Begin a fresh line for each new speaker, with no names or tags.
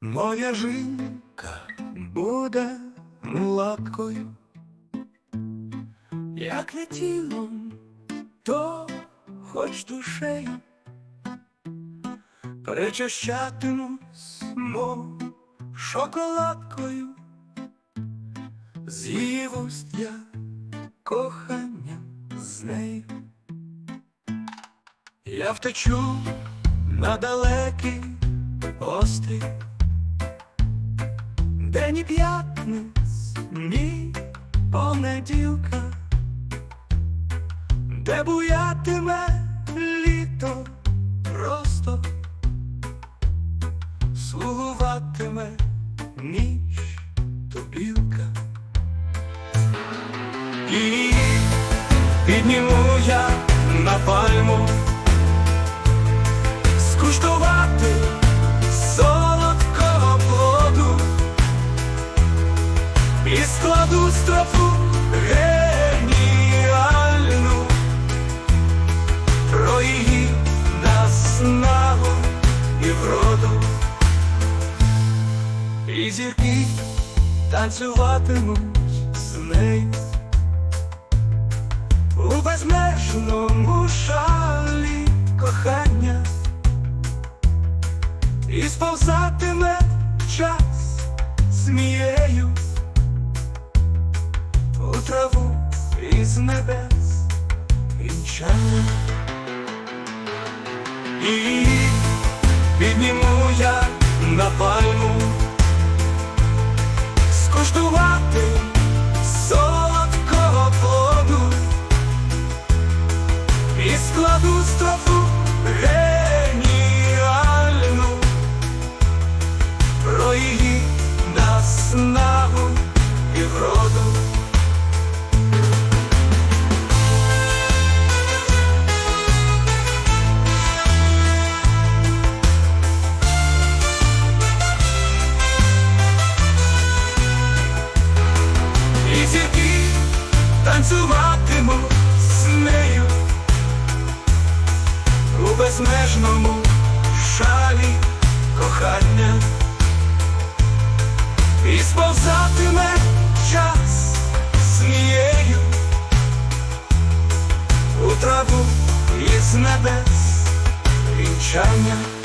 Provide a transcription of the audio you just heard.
Моя жінка буде мулаткою, як не тілом, то хоч душею Причащатимусь, мов шоколадкою, з я кохання з нею. Я втечу на далекий острів, де ні п'ятниць, ні понеділка, де буятиме літо просто? Слугуватиме ніч то білка. І підніму я на пальму. Скуштувати складу строфу геніальну. Про її наснагу і вроду. І зірки танцюватимуть з нею. У безмежному шалі кохання, і сповзатиме час змією із небес вінчання. І підніму я на пальму скуштувати солодкого плоду і складу строфу геніальну про її наснагу і вроду. Танцюватимуть з нею у безмежному шалі кохання, і сповзатиме час змією у траву із небес вінчання.